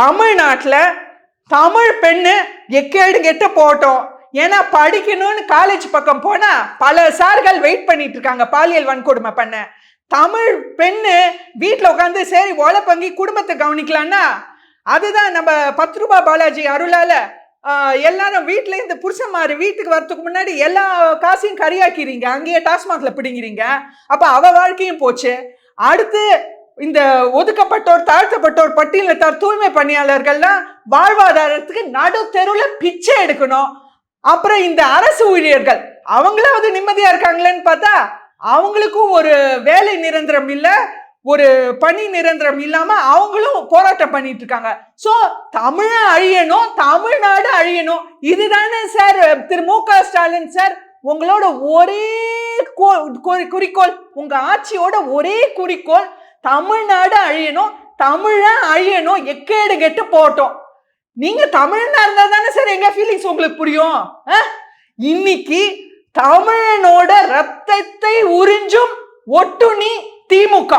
தமிழ்நாட்டில் தமிழ் பெண்ணு எக்கேடு கெட்டு போட்டோம். ஏன்னா படிக்கணும்னு காலேஜ் பக்கம் போனால் பல சார்கள் வெயிட் பண்ணிட்டு இருக்காங்க. பாலியல் வன்கொடுமை பண்ண. தமிழ் பெண்ணு வீட்டில் உட்காந்து சரி உழப்பங்கி குடும்பத்தை கவனிக்கலான்னா அதுதான் நம்ம பத்து ரூபா பாலாஜி அருளால் எல்லாரும் வீட்டில் இந்த புருஷன்மாரு வீட்டுக்கு வரத்துக்கு முன்னாடி எல்லா காசையும் கரியாக்கிறீங்க அங்கேயே டாஸ்மாகில் பிடிங்கிறீங்க. அப்போ அவள் வாழ்க்கையும் போச்சு. அடுத்து இந்த ஒதுக்கப்பட்டோர் தாழ்த்தப்பட்டோர் பட்டியலத்தார் தூய்மை பணியாளர்கள்லாம் வாழ்வாதாரத்துக்கு நடு தெருவில் பிச்சை எடுக்கணும். அப்புறம் இந்த அரசு ஊழியர்கள் அவங்களாவது நிம்மதியா இருக்காங்களேன்னு பார்த்தா அவங்களுக்கும் ஒரு வேலை நிரந்தரம் இல்லை ஒரு பணி நிரந்தரம் இல்லாம அவங்களும் போராட்டம் பண்ணிட்டு இருக்காங்க. ஸோ தமிழை அழியணும் தமிழ்நாடு அழியணும். இதுதானே சார் திரு மு க ஸ்டாலின் சார் உங்களோட ஒரே கோ- குறிக்கோள் உங்க ஆட்சியோட ஒரே குறிக்கோள் தமிழ்நாடு அழியணும் தமிழை அழியணும் எக்கேடு கெட்டு போட்டோம் நீங்க தமிழனா இருந்தா தானே சார் எங்க ஃபீலிங்ஸ் உங்களுக்கு புரியும்? ஆ? இன்னைக்கு தமிழனோட ரத்தத்தை உறிஞ்சும் ஒட்டுணி திமுக.